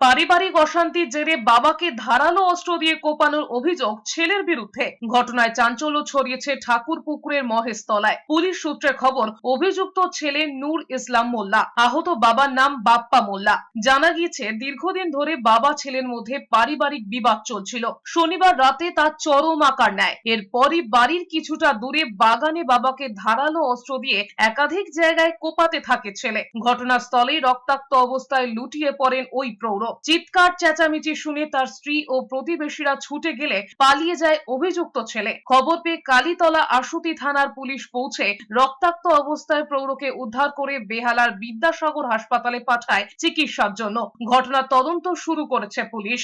পারিবারিক অশান্তির জেরে বাবাকে ধারালো অস্ত্র দিয়ে কোপানোর অভিযোগ ছেলের বিরুদ্ধে। ঘটনায় চাঞ্চল্য ছড়িয়েছে ঠাকুর পুকুরের মহেশতলায়। পুলিশ সূত্রে খবর, অভিযুক্ত ছেলে নূর ইসলাম মোল্লা, আহত বাবার নাম বাপ্পা মোল্লা। জানা গিয়েছে, দীর্ঘদিন ধরে বাবা ছেলের মধ্যে পারিবারিক বিবাদ চলছিল। শনিবার রাতে তার চরম আকার নেয়। এরপরই বাড়ির কিছুটা দূরে বাগানে বাবাকে ধারালো অস্ত্র দিয়ে একাধিক জায়গায় কোপাতে থাকে ছেলে। ঘটনাস্থলেই রক্তাক্ত অবস্থায় লুটিয়ে পড়েন ওই প্রৌঢ়। চিৎকার, চেঁচামেচি শুনে তার স্ত্রী ও প্রতিবেশীরা ছুটে গেলে পালিয়ে যায় অভিযুক্ত ছেলে। খবর পেয়ে কালীতলা আশুতি থানার পুলিশ পৌঁছে রক্তাক্ত অবস্থায় প্রৌঢ়কে উদ্ধার করে বেহালার বিদ্যাসাগর হাসপাতালে পাঠায় চিকিৎসার জন্য। ঘটনার তদন্ত শুরু করেছে পুলিশ।